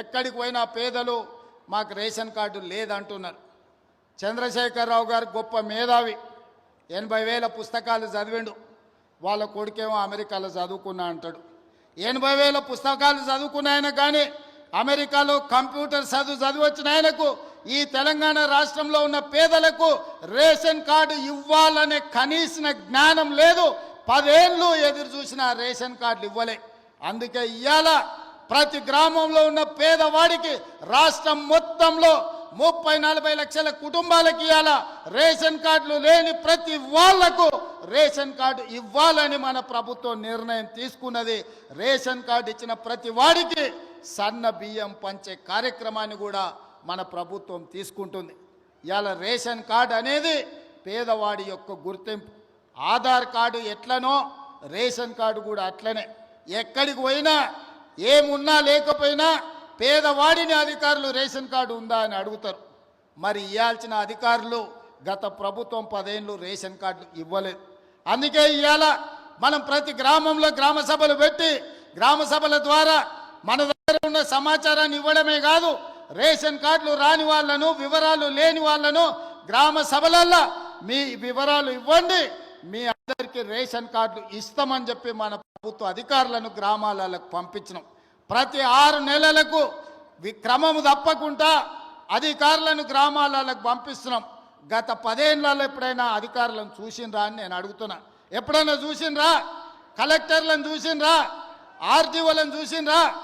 ఎక్కడికి పోయినా పేదలు మాకు రేషన్ కార్డు లేదంటున్నారు. చంద్రశేఖరరావు గారు గొప్ప మేధావి. ఎనభై వేల పుస్తకాలు చదివిండు. వాళ్ళ కొడుకేమో అమెరికాలో చదువుకున్నా అంటాడు. ఎనభై వేల పుస్తకాలు చదువుకున్న ఆయన కానీ అమెరికాలో కంప్యూటర్ చదువు చదివచ్చిన ఆయనకు ఈ తెలంగాణ రాష్ట్రంలో ఉన్న పేదలకు రేషన్ కార్డు ఇవ్వాలనే కనీసిన జ్ఞానం లేదు. పదేళ్ళు ఎదురు చూసిన రేషన్ కార్డులు ఇవ్వలే. అందుకే ఇవాళ ప్రతి గ్రామంలో ఉన్న పేదవాడికి రాష్ట్రం మొత్తంలో ముప్పై నలభై లక్షల కుటుంబాలకి ఇవాళ రేషన్ కార్డులు లేని ప్రతి వాళ్ళకు రేషన్ కార్డు ఇవ్వాలని మన ప్రభుత్వం నిర్ణయం తీసుకున్నది. రేషన్ కార్డు ఇచ్చిన ప్రతి వాడికి సన్న బియ్యం పంచే కార్యక్రమాన్ని కూడా మన ప్రభుత్వం తీసుకుంటుంది. ఇవాళ రేషన్ కార్డు అనేది పేదవాడి యొక్క గుర్తింపు. ఆధార్ కార్డు ఎట్లనో రేషన్ కార్డు కూడా అట్లనే. ఎక్కడికి పోయినా ఏమున్నా లేకపోయినా పేదవాడిని అధికారులు రేషన్ కార్డు ఉందా అని అడుగుతారు. మరి ఇవ్వాల్సిన అధికారులు గత ప్రభుత్వం పదేళ్ళు రేషన్ కార్డులు ఇవ్వలేదు. అందుకే ఇవాళ మనం ప్రతి గ్రామంలో గ్రామ సభలు పెట్టి గ్రామ సభల ద్వారా మన దగ్గర ఉన్న సమాచారాన్ని ఇవ్వడమే కాదు రేషన్ కార్డులు రాని వాళ్ళను వివరాలు లేని వాళ్ళను గ్రామ సభలల్లో మీ వివరాలు ఇవ్వండి మీ అందరికీ రేషన్ కార్డులు ఇస్తామని చెప్పి మన ప్రభుత్వ అధికారులను గ్రామాలకు పంపించినాం. ప్రతి ఆరు నెలలకు వి- క్రమము తప్పకుండా అధికారులను గ్రామాలకు పంపిస్తున్నాం. గత పదేళ్ళలో ఎప్పుడైనా అధికారులను చూసిండ్రా అని నేను అడుగుతున్నా. ఎప్పుడైనా చూసిండ్రా? కలెక్టర్లను చూసినరా ఆర్టీఓలను చూసినరా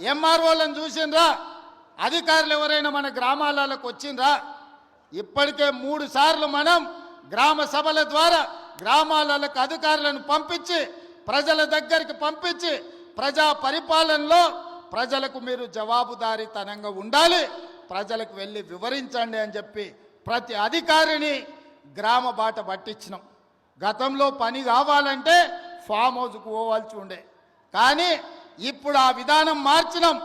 ఎంఆర్ఓలను చూసిండ్రా? అధికారులు ఎవరైనా మన గ్రామాలకు వచ్చిండ్రా? ఇప్పటికే మూడు సార్లు మనం గ్రామ సభల ద్వారా గ్రామాలకు అధికారులను పంపించి ప్రజల దగ్గరికి పంపించి ప్రజా పరిపాలనలో ప్రజలకు మీరు జవాబుదారీతనంగా ఉండాలి ప్రజలకు వెళ్ళి వివరించండి అని చెప్పి ప్రతి అధికారిని గ్రామ బాట పట్టించినాం. గతంలో పని కావాలంటే ఫామ్ హౌస్కు పోవాల్సి ఉండే. కానీ ఇప్పుడు ఆ విధానం మార్చినాం.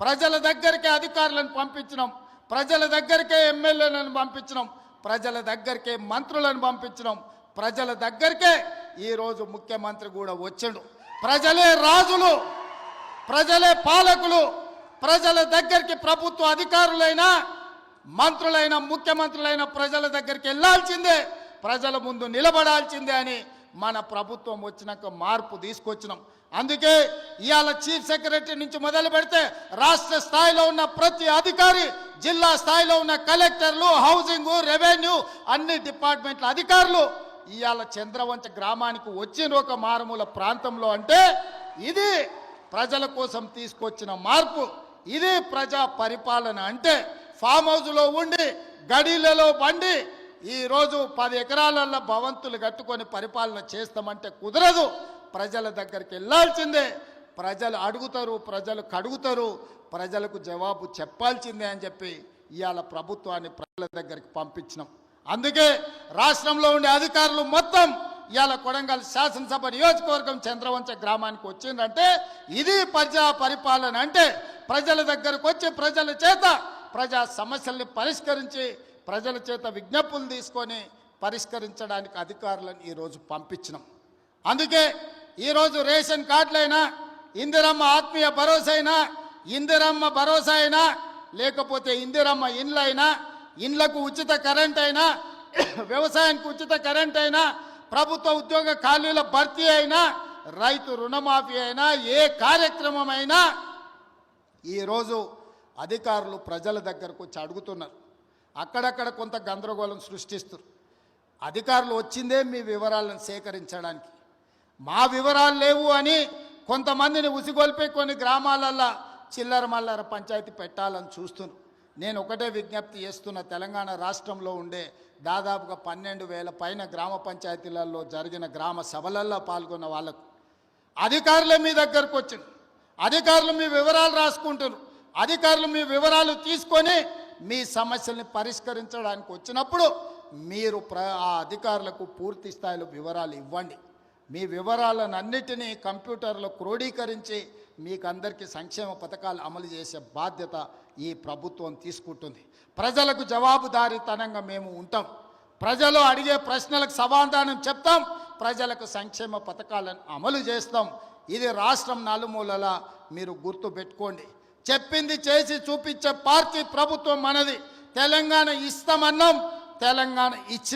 ప్రజల దగ్గరికే అధికారులను పంపించినాం. ప్రజల దగ్గరికే ఎమ్మెల్యేలను పంపించినాం. ప్రజల దగ్గరికే మంత్రులను పంపించినాం. ప్రజల దగ్గరికే ఈరోజు ముఖ్యమంత్రి కూడా వచ్చాడు. ప్రజలే రాజులు ప్రజలే పాలకులు ప్రజల దగ్గరికి ప్రభుత్వ అధికారులైనా మంత్రులైన ముఖ్యమంత్రులైన ప్రజల దగ్గరికి వెళ్ళాల్సిందే. ప్రజల ముందు నిలబడాల్సిందే అని మన ప్రభుత్వం వచ్చినాక మార్పు తీసుకొచ్చినాం. అందుకే ఇవాళ చీఫ్ సెక్రటరీ నుంచి మొదలు పెడితే రాష్ట్ర స్థాయిలో ఉన్న ప్రతి అధికారి జిల్లా స్థాయిలో ఉన్న కలెక్టర్లు హౌసింగ్ రెవెన్యూ అన్ని డిపార్ట్మెంట్ల అధికారులు ఇవాళ చంద్రవంచ గ్రామానికి వచ్చిన ఒక మారుమూల ప్రాంతంలో అంటే ఇది ప్రజల కోసం తీసుకొచ్చిన మార్పు. ఇది ప్రజా పరిపాలన అంటే ఫామ్ హౌస్లో ఉండి గడీలలో బండి ఈరోజు పది ఎకరాలలో భవంతులు కట్టుకొని పరిపాలన చేస్తామంటే కుదరదు. ప్రజల దగ్గరికి వెళ్ళాల్సిందే. ప్రజలు అడుగుతారు ప్రజలు కడుగుతారు ప్రజలకు జవాబు చెప్పాల్సిందే అని చెప్పి ఇవాళ ప్రభుత్వాన్ని ప్రజల దగ్గరికి పంపించినాం. అందుకే రాష్ట్రంలో ఉండే అధికారులు మొత్తం ఇవాళ కొడంగల్ శాసనసభ నియోజకవర్గం చంద్రవంచ గ్రామానికి వచ్చిందంటే ఇది ప్రజా పరిపాలన అంటే ప్రజల దగ్గరకు వచ్చి ప్రజల చేత ప్రజా సమస్యల్ని పరిష్కరించి ప్రజల చేత విజ్ఞప్తులు తీసుకొని పరిష్కరించడానికి అధికారులను ఈరోజు పంపించినాం. అందుకే ఈరోజు రేషన్ కార్డులైనా ఇందిరమ్మ ఆత్మీయ భరోసా అయినా ఇందిరమ్మ భరోసా అయినా లేకపోతే ఇందిరమ్మ ఇండ్లైనా ఇండ్లకు ఉచిత కరెంట్ అయినా వ్యవసాయానికి ఉచిత కరెంట్ అయినా ప్రభుత్వ ఉద్యోగ ఖాళీల భర్తీ అయినా రైతు రుణమాఫీ అయినా ఏ కార్యక్రమం అయినా ఈరోజు అధికారులు ప్రజల దగ్గరకు వచ్చి అడుగుతున్నారు. అక్కడక్కడ కొంత గందరగోళం సృష్టిస్తారు అధికారులు వచ్చిందే మీ వివరాలను సేకరించడానికి. మా వివరాలు లేవు అని కొంతమందిని ఉసిగొల్పి కొన్ని గ్రామాలల్లో చిల్లర మల్లర పంచాయతీ పెట్టాలని చూస్తున్నారు. నేను ఒకటే విజ్ఞప్తి చేస్తున్న తెలంగాణ రాష్ట్రంలో ఉండే దాదాపుగా పన్నెండు వేల పైన గ్రామ పంచాయతీలలో జరిగిన గ్రామ సభలలో పాల్గొన్న వాళ్ళకు అధికారులు మీ దగ్గరకు వచ్చింది అధికారులు మీ వివరాలు రాసుకుంటారు అధికారులు మీ వివరాలు తీసుకొని మీ సమస్యల్ని పరిష్కరించడానికి వచ్చినప్పుడు మీరు ప్ర ఆ అధికారులకు పూర్తి స్థాయిలో వివరాలు ఇవ్వండి. మీ వివరాలను అన్నిటినీ కంప్యూటర్లో క్రోడీకరించి మీకు అందరికీ సంక్షేమ పథకాలు అమలు చేసే బాధ్యత ఈ ప్రభుత్వం తీసుకుంటుంది. ప్రజలకు జవాబుదారీతనంగా మేము ఉంటాం. ప్రజలు అడిగే ప్రశ్నలకు సమాధానం చెప్తాం. ప్రజలకు సంక్షేమ పథకాలను అమలు చేస్తాం. ఇది రాష్ట్రం నలుమూలలా మీరు గుర్తు పెట్టుకోండి. చెప్పింది చేసి చూపించే పార్టీ ప్రభుత్వం మనది. తెలంగాణ ఇస్తామన్నాం. తెలంగాణ ఇచ్చి